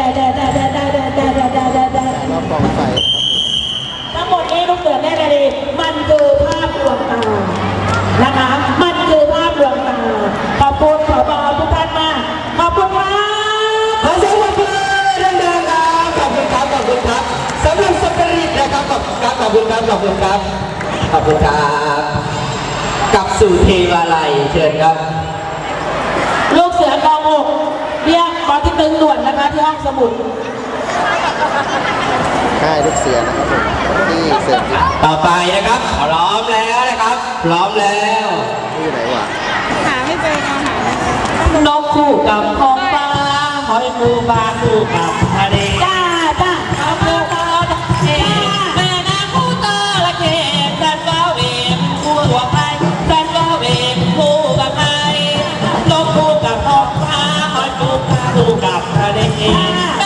ดดดดดดดดดดดรอบกองไฟทั้งหมดนี้ลูกเสือแม่นาลีมันคือภาพลวงตานะคะ มันคือภาพลวงตาขอบคุณขอบอทุกท่านมากขอบคุณครับขอเสียงปรบมือดังๆครับขอบคุณครับขอบคุณครับสำหรับสปริตนะครับขอบคุณครับขอบคุณครับขอบคุณครับขอบคุณครับกลับสู่เทวาลัยเชิญครับ ลูกเสือกองหกเรียกปอที่ตึงด่วนนะคะ ที่ห้องสมุดค่ายลูกเสือนะครับผมที่เสือที่ต่อไปนะครับ พร้อมแล้วนะครับ พร้อมแล้วอยู่ไหนวะหาไม่เจอค่ะหาไม่เจอนกคู่กับท้องฟ้าหอยปูปลาคู่กับ Ah!